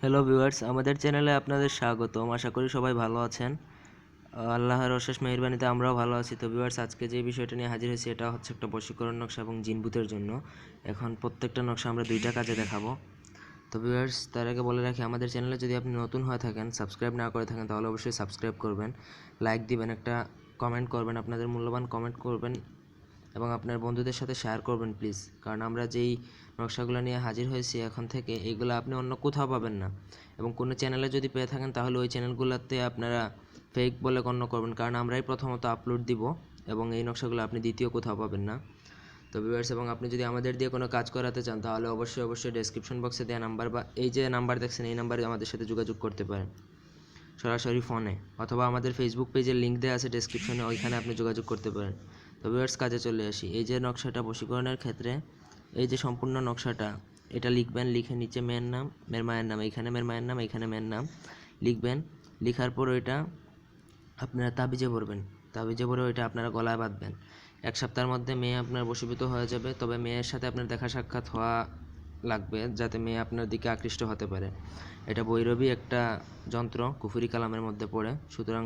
Hello viewers আমাদের চ্যানেলে আপনাদের স্বাগতম। আশা করি সবাই ভালো আছেন। আল্লাহর অশেষ মেহরবানিতে আমরাও ভালো আছি। তো ভিউয়ার্স আজকে যে বিষয়টা নিয়ে হাজির হয়েছি, এটা হচ্ছে একটা বশীকরণ নকশা এবং জিনবুতের জন্য। এখন প্রত্যেকটা নকশা আমরা দুইটা কাজে দেখাবো। তো ভিউয়ার্স তার আগে বলে রাখি, আমাদের চ্যানেলে যদি আপনি নতুন হয়ে থাকেন সাবস্ক্রাইব না করে থাকেন, তাহলে অবশ্যই সাবস্ক্রাইব করবেন। লাইক দিবেন, একটা কমেন্ট করবেন, আপনাদের মূল্যবান কমেন্ট করবেন। এবং আপনার বন্ধুদের সাথে শেয়ার করবেন প্লিজ কারণ আমরা যেই নকশাগুলো নিয়ে হাজির হয়েছি এখন থেকে এইগুলো আপনি অন্য কোথাও পাবেন না। এবং কোনো চ্যানেলে যদি পেয়ে থাকেন, তাহলে ওই চ্যানেলগুলোতে আপনারা ফেক বলে গণ্য করবেন। কারণ আমরাই প্রথমত আপলোড দিব এবং এই নকশাগুলো আপনি দ্বিতীয় কোথাও পাবেন না। তো ভিউয়ার্স এবং আপনি যদি আমাদের দিয়ে কোনো কাজ করাতে চান, তাহলে অবশ্যই অবশ্যই ডেসক্রিপশন বক্সে দেওয়া নাম্বার বা এই যে নাম্বার দেখছেন, এই নাম্বারে আমাদের সাথে যোগাযোগ করতে পারেন। সরাসরি ফোনে অথবা আমাদের ফেসবুক পেজের লিঙ্ক দেওয়া আছে ডেসক্রিপশনে ওইখানে আপনি যোগাযোগ করতে পারেন। তো ভিউয়ার্স কাজে চলে আসি। এই যে নকশাটা বশীকরণের ক্ষেত্রে, এই যে সম্পূর্ণ নকশাটা, এটা লিখবেন, লিখে নিচে মেয়ের নাম, মেয়ের মায়ের নাম, এইখানে মেয়ের মায়ের নাম এখানে মেয়ের নাম, লিখবেন, লিখার পর ওইটা আপনারা তাবিজে ভরবেন, তাবিজে ভরে ওইটা আপনারা গলায় বাঁধবেন। এক সপ্তাহের মধ্যে মেয়ে আপনার বশীভূত হয়ে যাবে, তবে মেয়ের সাথে আপনার দেখা সাক্ষাৎ হওয়া লাগবে, যাতে মেয়ে আপনার দিকে আকৃষ্ট হতে পারে। এটা বৈরবী একটা যন্ত্র, কুফুরি কালামের মধ্যে পড়ে, সুতরাং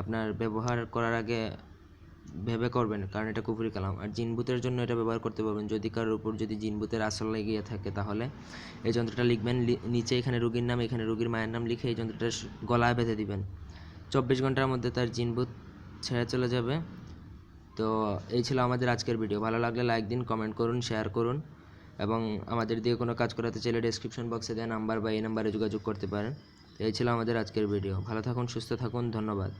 আপনার ব্যবহার করার আগে ভেবে করবেন, কারণ এটা কুফুরি কালাম। আর জিনবুতের জন্য এটা ব্যবহার করতে পারবেন। যদি কারোর উপর যদি জিনবুতের আসল লেগে থাকে তাহলে এই যন্ত্রটা লিখবেন নিচে এখানে রুগীর নাম, এখানে রুগীর মায়ের নাম লিখে এই যন্ত্রটা গলায় বেঁধে দিবেন। চব্বিশ ঘণ্টার মধ্যে তার জিনবুত ছেড়ে চলে যাবে। তো এই ছিল আমাদের আজকের ভিডিও। ভালো লাগলে লাইক দিন, কমেন্ট করুন, শেয়ার করুন এবং আমাদের দিয়ে কোনো কাজ করাতে চাইলে ডেসক্রিপশন বক্সে দেওয়া নাম্বার বা এই নাম্বারে যোগাযোগ করতে পারেন। এই ছিল আমাদের আজকের ভিডিও। ভালো থাকুন, সুস্থ থাকুন, ধন্যবাদ।